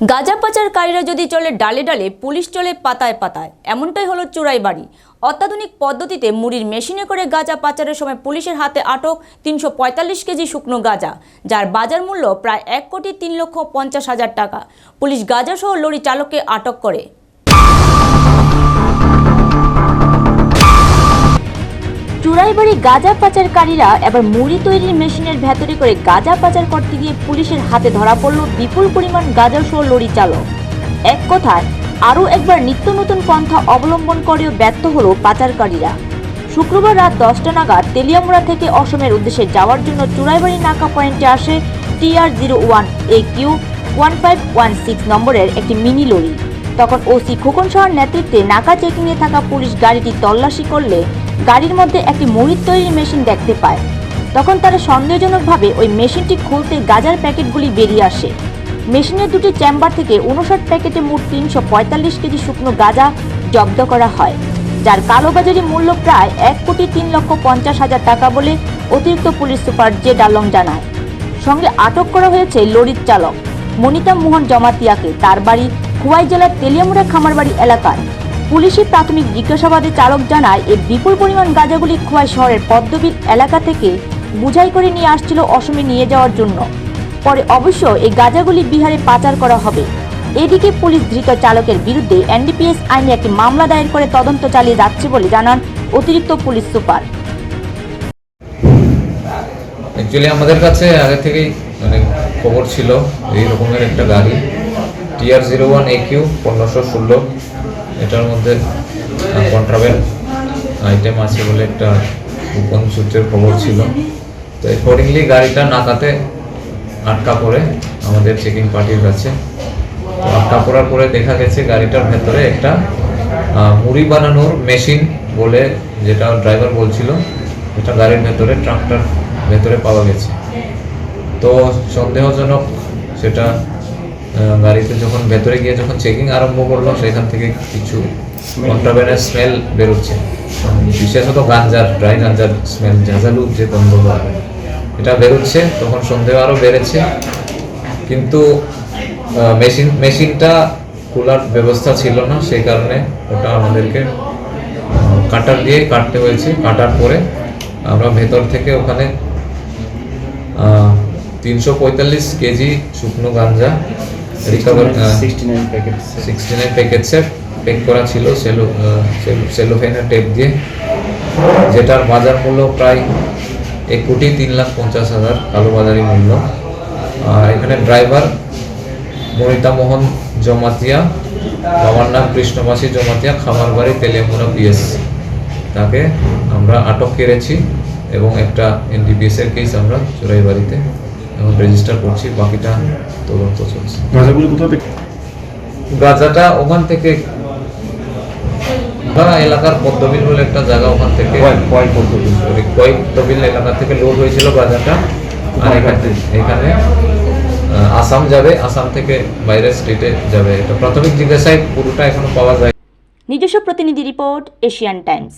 গাঁজা পাচারকারীরা যদি চলে ডালে ডালে, পুলিশ চলে পাতায় পাতায়। এমনটাই হলো চোরাই বাড়ি। অত্যাধুনিক পদ্ধতিতে মুড়ির মেশিনে করে গাঁজা পাচারের সময় পুলিশের হাতে আটক তিনশো পঁয়তাল্লিশ কেজি শুকনো গাঁজা, যার বাজার মূল্য প্রায় এক কোটি তিন লক্ষ পঞ্চাশ হাজার টাকা। পুলিশ গাঁজাসহ লরি চালককে আটক করে। চুরাইবাড়ি গাঁজা পাচারকারীরা এবার মুড়ি তৈরির মেশিনের ভেতরে করে গাঁজা পাচার করতে গিয়ে পুলিশের হাতে ধরা পড়ল বিপুল পরিমাণ গাঁজা সহ লরি চালক। এক কথায়, আরও একবার নিত্য নতুন পন্থা অবলম্বন করেও ব্যর্থ হলো পাচারকারীরা। শুক্রবার রাত দশটা নাগাদ তেলিয়ামুড়া থেকে অসমের উদ্দেশ্যে যাওয়ার জন্য চুরাইবাড়ি নাকা পয়েন্টে আসে TR zero one A Q one five one six নম্বরের একটি মিনি লরি। তখন ওসি খোকন শাহর নেতৃত্বে নাকা চেকিংয়ে থাকা পুলিশ গাড়িটি তল্লাশি করলে গাড়ির মধ্যে একটি মরিচ তৈরির মেশিন দেখতে পায়। তখন তারা সন্দেহজনকভাবে ওই মেশিনটি খুলতে গাজার প্যাকেটগুলি বেরিয়ে আসে। মেশিনের দুটি চেম্বার থেকে উনষাট প্যাকেটে মোট তিনশো পঁয়তাল্লিশ কেজি শুকনো গাঁজা জব্দ করা হয়, যার কালোবাজারি মূল্য প্রায় এক কোটি তিন লক্ষ পঞ্চাশ হাজার টাকা বলে অতিরিক্ত পুলিশ সুপার জে ডালং জানায়। সঙ্গে আটক করা হয়েছে লরির চালক মনিতা মোহন জমাতিয়াকে। তার বাড়ি খুয়াই জেলার তেলিয়ামুড়া খামারবাড়ি এলাকার। পুলিশি প্রাথমিক জিজ্ঞাসাবাদে চালক জানায়, এর বিপুল পরিমাণ গাঁজাগুলি খোয়াই শহরের পদ্মবিল এলাকা থেকে বুঝাই করে নিয়ে আসছিল অসমে নিয়ে যাওয়ার জন্য। পরে অবশ্য এই গাঁজাগুলি বিহারে পাচার করা হবে। এদিকে পুলিশ ধৃত চালকের বিরুদ্ধে এনডিপিএস আইনে একটি মামলা দায়ের করে তদন্ত চালিয়ে যাচ্ছে বলে জানান অতিরিক্ত পুলিশ সুপার। অ্যাকচুয়ালি আমাদের কাছে আগে থেকেই মানে খবর ছিল, এই রকমের একটা গাড়ি TR zero one A Q পনেরোশো ষোলো। এটার মধ্যে কন্ট্রাভেন্ট আইটেম আছে বলে একটা গোপন সূত্রের খবর ছিল। তো অ্যাকর্ডিংলি গাড়িটা নাকাতে আটকা পড়ে আমাদের চেকিং পার্টির কাছে। তো আটকা পড়ার পরে দেখা গেছে গাড়িটার ভেতরে একটা মুড়ি বানানোর মেশিন বলে যেটা ড্রাইভার বলছিল, এটা গাড়ির ভেতরে ট্রাকটার ভেতরে পাওয়া গেছে। তো সন্দেহজনক সেটা গাড়িতে যখন ভেতরে গিয়ে যখন চেকিং আরম্ভ করল সেখান থেকে কিছু কন্ট্রাবেনের স্মেল বেরোচ্ছে। বিশেষত গাঞ্জার ড্রাই গাঞ্জার স্মেল ঝাঁঝালু যে গন্ধ এটা বেরোচ্ছে, তখন সন্দেহ আরও বেড়েছে। কিন্তু মেশিন, মেশিনটা খোলার ব্যবস্থা ছিল না, সেই কারণে ওটা আমাদেরকে কাটার দিয়ে কাটতে হয়েছে। কাটার পরে আমরা ভেতর থেকে ওখানে তিনশো পঁয়তাল্লিশ কেজি শুকনো গাঞ্জা রিকভার সিক্সটি নাইন প্যাকেটসের প্যাক করা ছিল সেলো সেলোফেনের টেপ দিয়ে যেটার বাজার মূল্য প্রায় এক কোটি তিন লাখ পঞ্চাশ হাজার কালো বাজারি মূল্য। আর এখানে ড্রাইভার মনিতা মোহন জমাতিয়া বাবার নাম কৃষ্ণবাসী জমাতিয়া খামার বাড়ি তেলিয়ামুড়া পিএস তাকে আমরা আটক করেছি এবং একটা এনডিপিএস এর কেস আমরা চোরাই বাড়িতে এখন রেজিস্টার করছি বাকিটা তদন্ত চলছে। গাঁজাগুলো কোথা থেকে গাজাটা ওখান থেকে এলাকার পদ্মবিল বলে একটা জায়গা ওখান থেকে। তবিল এলাকা থেকে লোড হয়েছিল গাজাটা। আর এখানে এখানে আসাম যাবে আসাম থেকে বাইরের স্টেটে যাবে। এটা প্রাথমিক জিজ্ঞাসায় পুরোটা এখনও পাওয়া যায়। নিজস্ব প্রতিনিধি রিপোর্ট এশিয়ান টাইমস।